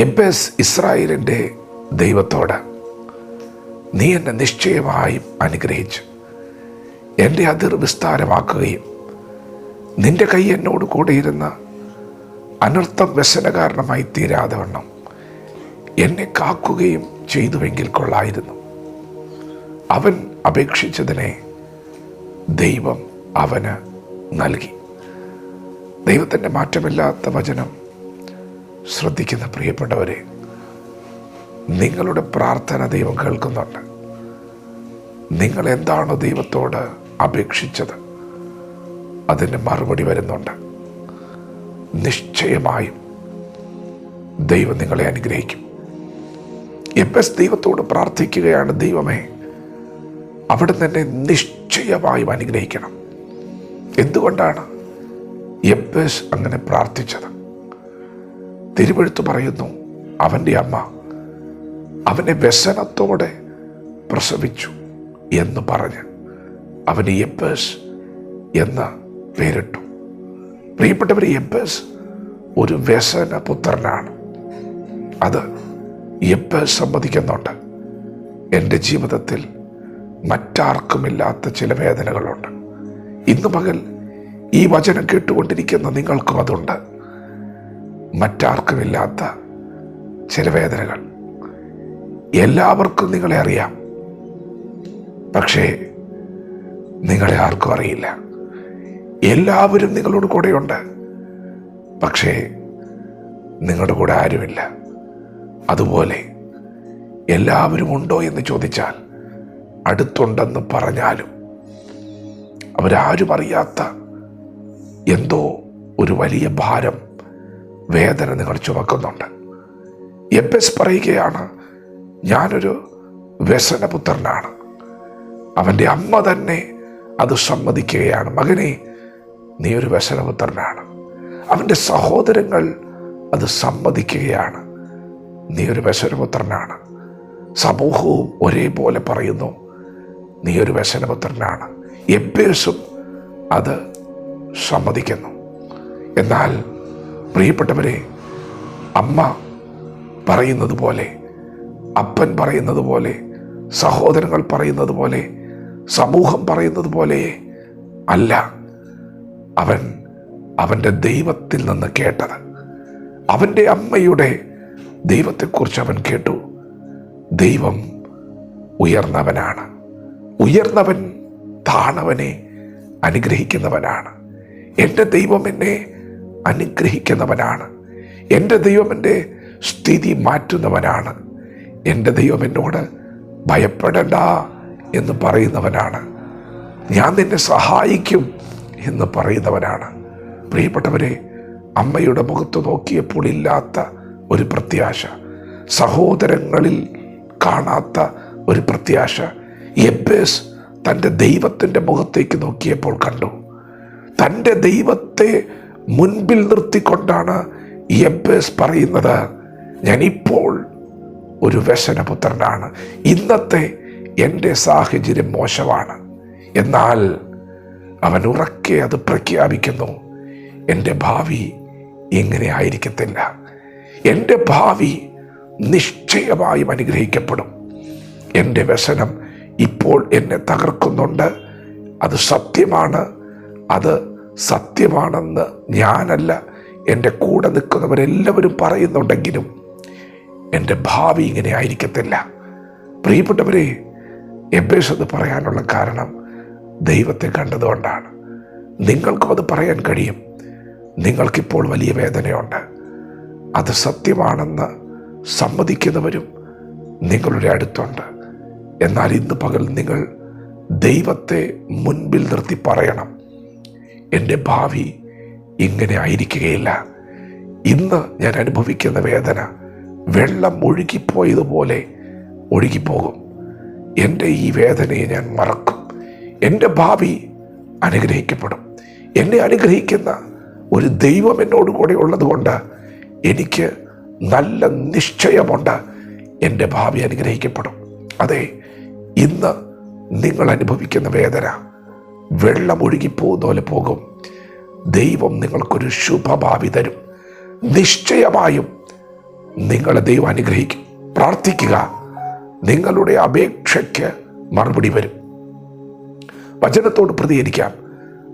എബസ് ഇസ്രായേലിന്റെ ദൈവത്തോട് നീ എന്നെ നിശ്ചയമായും അനുഗ്രഹിച്ചു. എന്റെ അതിർ വിസ്താരമാക്കുകയും നിന്റെ കൈ എന്നോട് കൂടെ അനർത്ഥ അനർത്ഥം വ്യസന കാരണമായി തീരാതെ വണ്ണം എന്നെ കാക്കുകയും ചെയ്തുവെങ്കിൽ കൊള്ളായിരുന്നു. അവൻ അപേക്ഷിച്ചതിനെ ദൈവം അവന് നൽകി. ദൈവത്തിന്റെ മാറ്റമില്ലാത്ത വചനം ശ്രദ്ധിക്കുന്ന പ്രിയപ്പെട്ടവരെ നിങ്ങളുടെ പ്രാർത്ഥന ദൈവം കേൾക്കുന്നുണ്ട്. നിങ്ങൾ എന്താണോ ദൈവത്തോട് അപേക്ഷിച്ചത് അതിന് മറുപടി വരുന്നുണ്ട്. നിശ്ചയമായും ദൈവം നിങ്ങളെ അനുഗ്രഹിക്കും. എസ് ദൈവത്തോട് പ്രാർത്ഥിക്കുകയാണ് ദൈവമേ അവിടെ തന്നെ നിശ്ചയമായും അനുഗ്രഹിക്കണം. എന്തുകൊണ്ടാണ് എബേസ് അങ്ങനെ പ്രാർത്ഥിച്ചത്? തിരുവഴുത്ത് പറയുന്നു അവന്റെ അമ്മ അവനെ വ്യസനത്തോടെ പ്രസവിച്ചു എന്ന് പറഞ്ഞ് അവന് എബേസ് എന്ന് പേരിട്ടു. പ്രിയപ്പെട്ടവർ എബേസ് ഒരു വ്യസന പുത്രനാണ് അത് എബേസ് സമ്മതിക്കുന്നുണ്ട്. എന്റെ ജീവിതത്തിൽ മറ്റാർക്കുമില്ലാത്ത ചില വേദനകളുണ്ട്. ഇന്ന് പകൽ ഈ വചനം കേട്ടുകൊണ്ടിരിക്കുന്ന നിങ്ങൾക്കും അതുണ്ട്. മറ്റാർക്കുമില്ലാത്ത ചില വേദനകൾ എല്ലാവർക്കും നിങ്ങളെ അറിയാം. പക്ഷേ നിങ്ങളെ ആർക്കും അറിയില്ല. എല്ലാവരും നിങ്ങളോട് കൂടെയുണ്ട്. പക്ഷേ നിങ്ങളുടെ കൂടെ ആരുമില്ല. അതുപോലെ എല്ലാവരും ഉണ്ടോ എന്ന് ചോദിച്ചാൽ അടുത്തുണ്ടെന്ന് പറഞ്ഞാലും അവരാരും അറിയാത്ത എന്തോ ഒരു വലിയ ഭാരം വേദന നിങ്ങൾ ചുമക്കുന്നുണ്ട്. എബസ് പറയുകയാണ് ഞാനൊരു വ്യസനപുത്രനാണ്. അവന്റെ അമ്മ തന്നെ അത് സമ്മതിക്കുകയാണ്. മകനെ നീ ഒരു വ്യസനപുത്രനാണ്. അവന്റെ സഹോദരങ്ങൾ അത് സമ്മതിക്കുകയാണ്. നീ ഒരു വ്യസനപുത്രനാണ്. സമൂഹവും ഒരേപോലെ പറയുന്നു നീ ഒരു വ്യസനപുത്രനാണ്. എബേസും അത് സമ്മതിക്കുന്നു. എന്നാൽ പ്രിയപ്പെട്ടവരെ അമ്മ പറയുന്നത് പോലെ അപ്പൻ പറയുന്നത് പോലെ സഹോദരങ്ങൾ പറയുന്നത് പോലെ സമൂഹം പറയുന്നത് പോലെ അല്ല. അവൻ അവന്റെ ദൈവത്തിൽ നിന്ന് കേട്ടത്. അവന്റെ അമ്മയുടെ ദൈവത്തെക്കുറിച്ച് അവൻ കേട്ടു. ദൈവം ഉയർന്നവനാണ്. ഉയർന്നവൻ താണവനെ അനുഗ്രഹിക്കുന്നവനാണ്. എന്റെ ദൈവം എന്നെ അനുഗ്രഹിക്കുന്നവനാണ്. എന്റെ ദൈവം എന്റെ സ്ഥിതി മാറ്റുന്നവനാണ്. എന്റെ ദൈവം എന്നോട് ഭയപ്പെടണ്ട എന്ന് പറയുന്നവനാണ്. ഞാൻ നിന്നെ സഹായിക്കും എന്ന് പറയുന്നവനാണ്. പ്രിയപ്പെട്ടവരെ അമ്മയുടെ മുഖത്ത് നോക്കിയപ്പോൾ ഇല്ലാത്ത ഒരു പ്രത്യാശ സഹോദരങ്ങളിൽ കാണാത്ത ഒരു പ്രത്യാശ എബേസ് തന്റെ ദൈവത്തിന്റെ മുഖത്തേക്ക് നോക്കിയപ്പോൾ കണ്ടു. തന്റെ ദൈവത്തെ മുൻപിൽ നിർത്തിക്കൊണ്ടാണ് എബേസ് പറയുന്നത് ഞാനിപ്പോൾ ഒരു വ്യസനപുത്രനാണ്. ഇന്നത്തെ എന്റെ സാഹചര്യം മോശമാണ്. എന്നാൽ അവൻ ഉറക്കെ അത് പ്രഖ്യാപിക്കുന്നു. എന്റെ ഭാവി ഇങ്ങനെ ആയിരിക്കത്തില്ല. എന്റെ ഭാവി നിശ്ചയമായും അനുഗ്രഹിക്കപ്പെടും. എന്റെ വ്യസനം ഇപ്പോൾ എന്നെ തകർക്കുന്നുണ്ട്. അത് സത്യമാണ്. അത് സത്യമാണെന്ന് ഞാനല്ല. എന്റെ കൂടെ നിൽക്കുന്നവരെല്ലാവരും പറയുന്നുണ്ടെങ്കിലും എന്റെ ഭാവി ഇങ്ങനെ ആയിരിക്കത്തില്ല. പ്രിയപ്പെട്ടവരെ എബേഷത് പറയാനുള്ള കാരണം ദൈവത്തെ കണ്ടതുകൊണ്ടാണ്. നിങ്ങൾക്കും അത് പറയാൻ കഴിയും. നിങ്ങൾക്കിപ്പോൾ വലിയ വേദനയുണ്ട്. അത് സത്യമാണെന്ന് സമ്മതിക്കുന്നവരും നിങ്ങളുടെ അടുത്തുണ്ട്. എന്നാൽ ഇന്ന് പകൽ നിങ്ങൾ ദൈവത്തെ മുൻപിൽ നിർത്തി പറയണം. എന്റെ ഭാവി ഇങ്ങനെ ആയിരിക്കുകയില്ല. ഇന്ന് ഞാൻ അനുഭവിക്കുന്ന വേദന വെള്ളം ഒഴുകിപ്പോയതുപോലെ ഒഴുകിപ്പോകും. എന്റെ ഈ വേദനയെ ഞാൻ മറക്കും. എന്റെ ഭാവി അനുഗ്രഹിക്കപ്പെടും. എന്നെ അനുഗ്രഹിക്കുന്ന ഒരു ദൈവം എന്നോട് കൂടെ ഉള്ളതുകൊണ്ട് എനിക്ക് നല്ല നിശ്ചയമുണ്ട് എന്റെ ഭാവി അനുഗ്രഹിക്കപ്പെടും. അതെ ഇന്ന് നിങ്ങൾ അനുഭവിക്കുന്ന വേദന വെള്ളം ഒഴുകിപ്പോകുന്ന പോലെ പോകും. ദൈവം നിങ്ങൾക്കൊരു ശുഭഭാവി തരും. നിശ്ചയമായും നിങ്ങളെ ദൈവം അനുഗ്രഹിക്കും. പ്രാർത്ഥിക്കുക. നിങ്ങളുടെ അപേക്ഷയ്ക്ക് മറുപടി വരും. വചനത്തോട് പ്രതികരിക്കാം.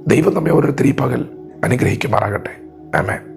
ദൈവം നമ്മെ ഓരോരുത്തരും പകൽ അനുഗ്രഹിക്കുമാറാകട്ടെ. ആമേൻ.